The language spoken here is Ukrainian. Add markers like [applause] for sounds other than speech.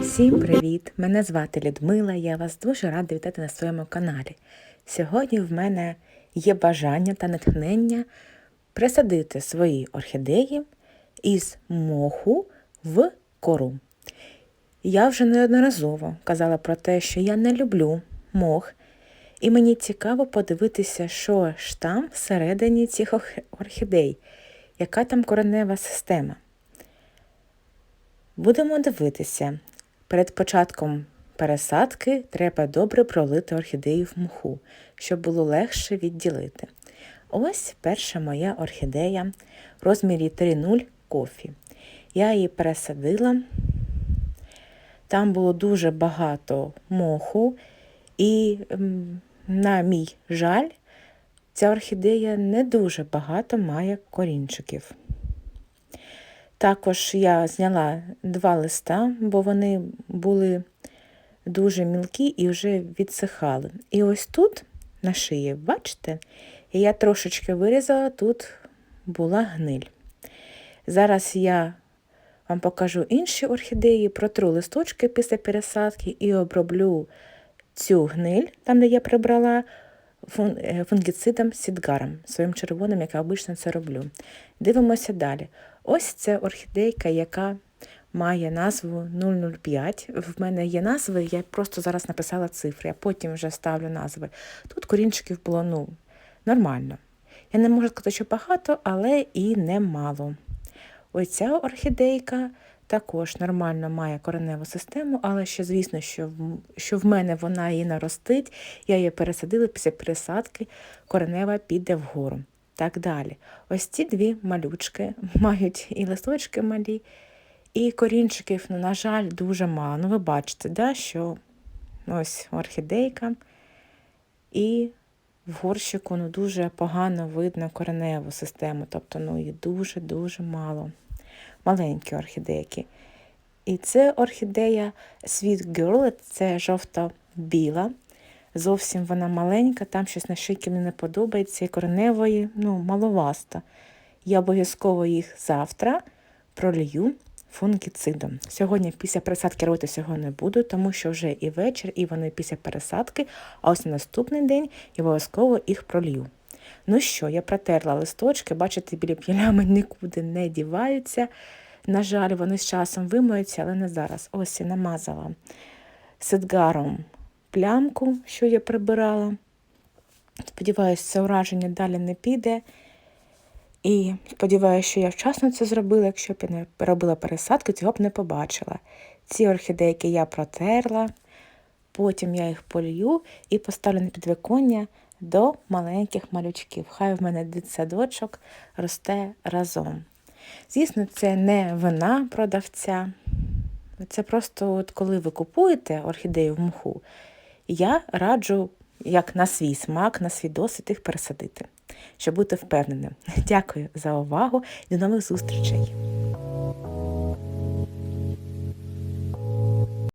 Всім привіт! Мене звати Людмила. Я вас дуже рада вітати на своєму каналі. Сьогодні в мене є бажання та натхнення присадити свої орхідеї із моху в кору. Я вже неодноразово казала про те, що я не люблю мох, і мені цікаво подивитися, що ж там всередині цих орхідей, яка там коренева система. Будемо дивитися. Перед початком пересадки треба добре пролити орхідею в муху, щоб було легше відділити. Ось перша моя орхідея в розмірі 3,0 кофі. Я її пересадила. Там було дуже багато моху, і, на мій жаль, ця орхідея не дуже багато має корінчиків. Також я зняла два листа, бо вони були дуже мілкі і вже відсихали. І ось тут, на шиї, бачите, я трошечки вирізала, тут була гниль. Зараз я вам покажу інші орхідеї, протру листочки після пересадки і оброблю цю гниль, там, де я прибрала, фунгіцидом сідгаром, своїм червоним, як я обично це роблю. Дивимося далі. Ось це орхідейка, яка має назву 005. В мене є назви, я просто зараз написала цифри, а потім вже ставлю назви. Тут корінчиків було ну, нормально. Я не можу сказати, що багато, але і немало. Ось ця орхідейка також нормально має кореневу систему, але ще, звісно, що в, що в мене вона її наростить, я її пересадила після пересадки, коренева піде вгору. Так далі. Ось ці дві малючки [laughs] мають і листочки малі, і корінчиків, ну, на жаль, дуже мало. Ну, ви бачите, да, що ось орхідейка, і в горщику ну, дуже погано видно кореневу систему, тобто ну, її дуже-дуже мало. Маленькі орхідейки. І це орхідея Sweet Girl, це жовто-біла. Зовсім вона маленька, там щось на шийки мені не подобається, і кореневої ну, маловаста. Я обов'язково їх завтра пролью фунгіцидом. Сьогодні після пересадки робити всього не буду, тому що вже і вечір, і вони після пересадки, а ось на наступний день я обов'язково їх пролью. Ну що, я протерла листочки, бачите, білі п'ялями нікуди не діваються. На жаль, вони з часом вимоються, але не зараз. Ось я намазала сидгаром плямку, що я прибирала. Сподіваюся, це ураження далі не піде. І сподіваюся, що я вчасно це зробила. Якщо б я не робила пересадку, цього б не побачила. Ці орхідейки я протерла, потім я їх полью і поставлю на підвиконня до маленьких малючків. Хай в мене дитсадочок росте разом. Звісно, це не вина продавця. Це просто от коли ви купуєте орхідею в муху, я раджу, як на свій смак, на свій досвід їх пересадити, щоб бути впевненим. Дякую за увагу і до нових зустрічей!